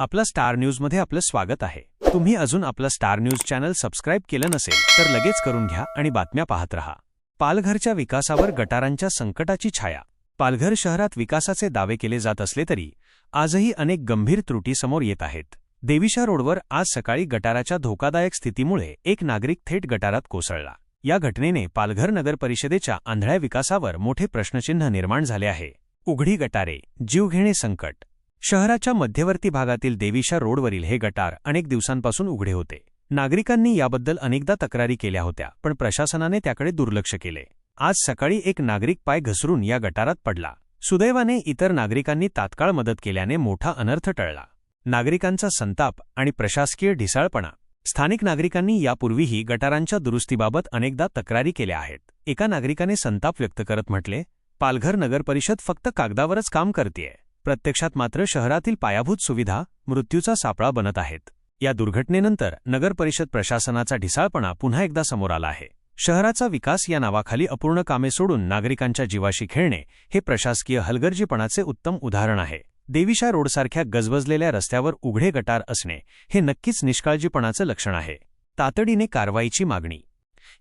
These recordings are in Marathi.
आपला स्टार न्यूजमध्ये आपलं स्वागत आहे. तुम्ही अजून आपलं स्टार न्यूज चॅनल सबस्क्राईब केलं नसेल तर लगेच करून घ्या आणि बातम्या पाहत रहा. पालघरच्या विकासावर गटारांच्या संकटाची छाया. पालघर शहरात विकासाचे दावे केले जात असले तरी आजही अनेक गंभीर त्रुटी समोर येत आहेत. देविशा रोडवर आज सकाळी गटाराच्या धोकादायक स्थितीमुळे एक नागरिक थेट गटारात कोसळला. या घटनेने पालघर नगर परिषदेच्या आंधळ्या विकासावर मोठे प्रश्नचिन्ह निर्माण झाले आहे. उघडी गटारे जीवघेणे संकट शहराच्या मध्यवर्ती भागातील देवीशा रोडवरील हे गटार अनेक दिवसांपासून उघडे होते. नागरिकांनी याबद्दल अनेकदा तक्रारी केल्या होत्या पण प्रशासनाने त्याकडे दुर्लक्ष केले. आज सकाळी एक नागरिक पाय घसरून या गटारात पडला. सुदैवाने इतर नागरिकांनी तात्काळ मदत केल्याने मोठा अनर्थ टळला. नागरिकांचा संताप आणि प्रशासकीय ढिसाळपणा. स्थानिक नागरिकांनी यापूर्वीही गटारांच्या दुरुस्तीबाबत अनेकदा तक्रारी केल्या आहेत. एका नागरिकाने संताप व्यक्त करत म्हटले पालघर नगरपरिषद फक्त कागदावरच काम करतेय. प्रत्यक्षात मात्र शहरातील पायाभूत सुविधा मृत्यूचा सापळा बनत आहेत. या दुर्घटनेनंतर नगरपरिषद प्रशासनाचा ढिसाळपणा पुन्हा एकदा समोर आला आहे. शहराचा विकास या नावाखाली अपूर्ण कामे सोडून नागरिकांच्या जीवाशी खेळणे हे प्रशासकीय हलगर्जीपणाचे उत्तम उदाहरण आहे. देविशा रोडसारख्या गजबजलेल्या रस्त्यावर उघडे गटार असणे हे नक्कीच निष्काळजीपणाचं लक्षण आहे. तातडीने कारवाईची मागणी.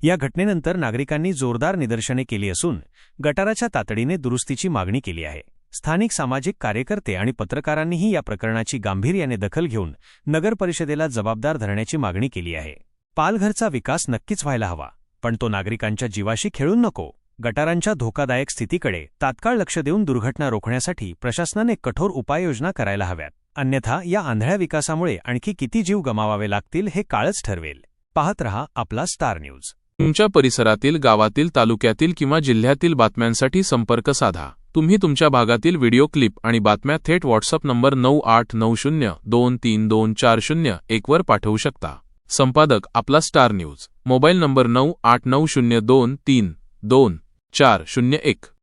या घटनेनंतर नागरिकांनी जोरदार निदर्शने केली असून गटाराच्या तातडीने दुरुस्तीची मागणी केली आहे. स्थानिक सामाजिक कार्यकर्ते आणि पत्रकारांनीही या प्रकरणाची गांभीर्याने दखल घेऊन नगर परिषदेला जबाबदार धरण्याची मागणी केली आहे. पालघरचा विकास नक्कीच व्हायला हवा पण तो नागरिकांच्या जीवाशी खेळून नको. गटारांच्या धोकादायक स्थितीकडे तात्काळ लक्ष देऊन दुर्घटना रोखण्यासाठी प्रशासनाने कठोर उपाययोजना करायला हव्यात. अन्यथा या आंधळ्या विकासामुळे आणखी किती जीव गमावावे लागतील हे काळच ठरवेल. पाहत रहा आपला स्टार न्यूज. तुमच्या परिसरातील गावातील तालुक्यातील किंवा जिल्ह्यातील बातम्यांसाठी संपर्क साधा. तुम्ही तुमच्या भागातील व्हिडिओ क्लिप आणि बातम्या थेट व्हॉट्सअप नंबर नऊ आठ नऊ शून्य दोन तीन दोन चार शून्य एकवर पाठवू शकता. संपादक आपला स्टार न्यूज. मोबाईल नंबर नऊ आठ नऊ शून्य दोन तीन दोन चार शून्य एक.